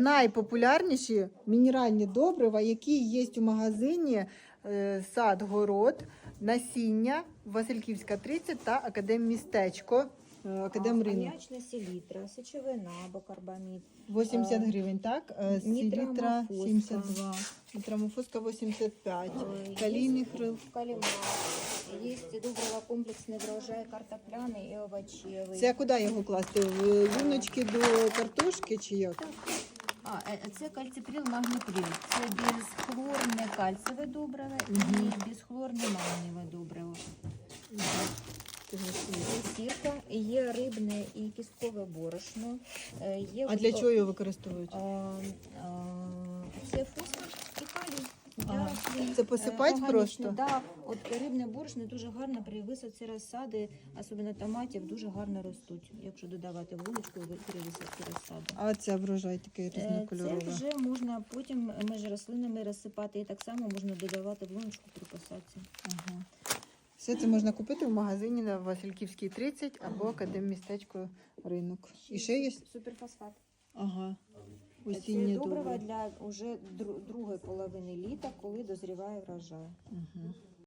найпопулярніші мінеральні добрива, які є у магазині е, сад, город, насіння, Васильківська 30 та Академмістечко, е, Академринок. Аміачна селітра, сечовина або карбамід. 80 Е, гривень, так? Селітра нітрамофоска. 72, нітрамофоска 85, Е, калійний хрил. Калімат. Є добрива комплексний врожай картопляний і овочевий. Це куди його класти? В луночки до картошки чи як? А, е, це кальциприл-магнітрил. Це безхлорне кальцеве добриво Мгм. і безхлорне магнієве добриво. Є сірка, є рибне і кісткове борошно. е, Є А для чого його використовують? А, а, Це фосфор і калій. для Ага. рослин. Це посипать Е, просто? Да, от рибне борошно дуже гарно при висадці розсади, особливо томатів, дуже гарно ростуть, якщо додавати в луночку при висадці розсади. А це врожай такий Е, Це вже можна потім між рослинами розсипати і так само можна додавати в луночку при посадці. Ага. Все це можна купити в магазині на Васильківській 30 або Академмістечко ринок. І ще є? суперфосфат. Ага. Це добрива для уже дру- другої половини літа, коли дозріває врожай. Ага.